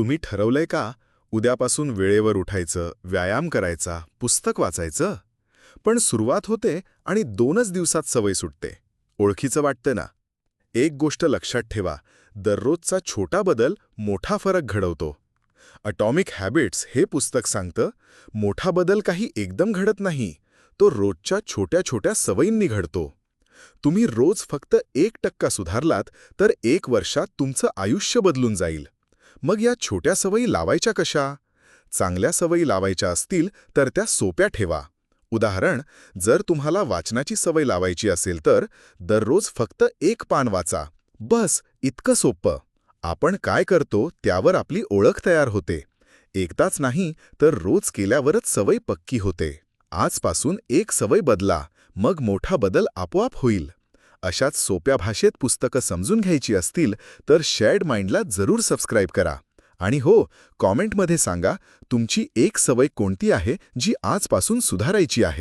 तुम्ही ठरवलंय का? उद्यापासून वेळेवर उठायचं व्यायाम करायचा पुस्तक वाचायचं? पण सुरुवात होते आणि दोनच दिवसात सवय सुटते. ओळखीचं वाटतं ना? एक गोष्ट लक्षात ठेवा दररोजचा छोटा बदल मोठा फरक घडवतो. अटॉमिक हॅबिट्स हे पुस्तक सांगतं मोठा बदल काही एकदम घडत नाही तो रोजच्या छोट्या छोट्या सवयींनी घडतो. तुम्ही रोज फक्त एक टक्का सुधारलात तर एक वर्षात तुमचं आयुष्य बदलून जाईल. मग या छोट्या सवयी लावायच्या कशा? चांगल्या सवयी लावायच्या असतील तर त्या सोप्या ठेवा. उदाहरण जर तुम्हाला वाचनाची सवय लावायची असेल तर दररोज फक्त एक पान वाचा. बस इतकं सोपं. आपण काय करतो त्यावर आपली ओळख तयार होते. एकदाच नाही तर रोज केल्यावरच सवय पक्की होते. आजपासून एक सवय बदला. मग मोठा बदल आपोआप होईल. अशाच सोप्या भाषेत पुस्तकं समजून घ्यायची असतील तर शेअर्ड माइंडला जरूर सबस्क्राईब करा. आणि हो कॉमेंटमध्ये सांगा तुमची एक सवय कोणती आहे जी आजपासून सुधारायची आहे?